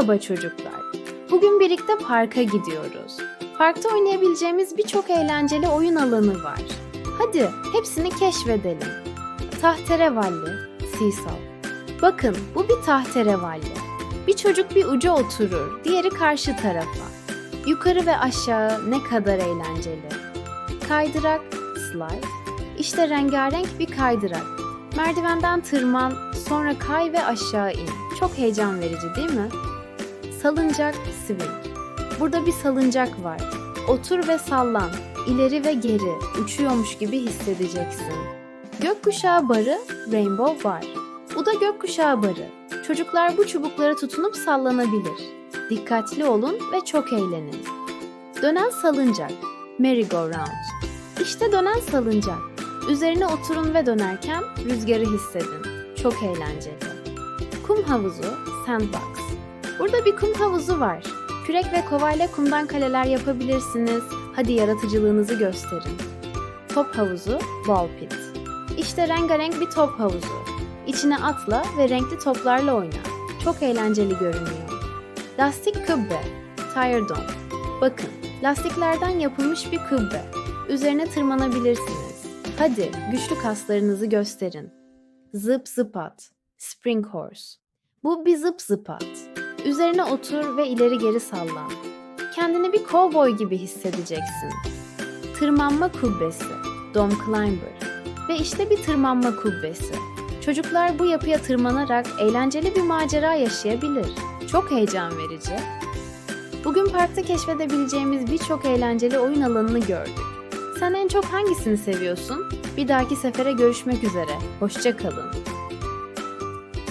Merhaba çocuklar. Bugün birlikte parka gidiyoruz. Parkta oynayabileceğimiz birçok eğlenceli oyun alanı var. Hadi hepsini keşfedelim. Tahterevalli, seesaw. Bakın bu bir tahterevalli. Bir çocuk bir uca oturur, diğeri karşı tarafa. Yukarı ve aşağı ne kadar eğlenceli. Kaydırak, slide. İşte rengarenk bir kaydırak. Merdivenden tırman, sonra kay ve aşağı in. Çok heyecan verici değil mi? Salıncak, swing. Burada bir salıncak var. Otur ve sallan. İleri ve geri, uçuyormuş gibi hissedeceksin. Gökkuşağı barı, rainbow bar. Bu da gökkuşağı barı. Çocuklar bu çubuklara tutunup sallanabilir. Dikkatli olun ve çok eğlenin. Dönen salıncak, merry-go-round. İşte dönen salıncak. Üzerine oturun ve dönerken rüzgarı hissedin. Çok eğlenceli. Kum havuzu, sandbox. Burada bir kum havuzu var. Kürek ve kovayla kumdan kaleler yapabilirsiniz. Hadi yaratıcılığınızı gösterin. Top havuzu, ball pit. İşte rengarenk bir top havuzu. İçine atla ve renkli toplarla oyna. Çok eğlenceli görünüyor. Lastik kubbe, tire dome. Bakın, lastiklerden yapılmış bir kubbe. Üzerine tırmanabilirsiniz. Hadi güçlü kaslarınızı gösterin. Zıp zıp at, spring horse. Bu bir zıp zıp at. Üzerine otur ve ileri geri sallan. Kendini bir kovboy gibi hissedeceksin. Tırmanma kubbesi, dome climber. Ve işte bir tırmanma kubbesi. Çocuklar bu yapıya tırmanarak eğlenceli bir macera yaşayabilir. Çok heyecan verici. Bugün parkta keşfedebileceğimiz birçok eğlenceli oyun alanını gördük. Sen en çok hangisini seviyorsun? Bir dahaki sefere görüşmek üzere. Hoşça kalın.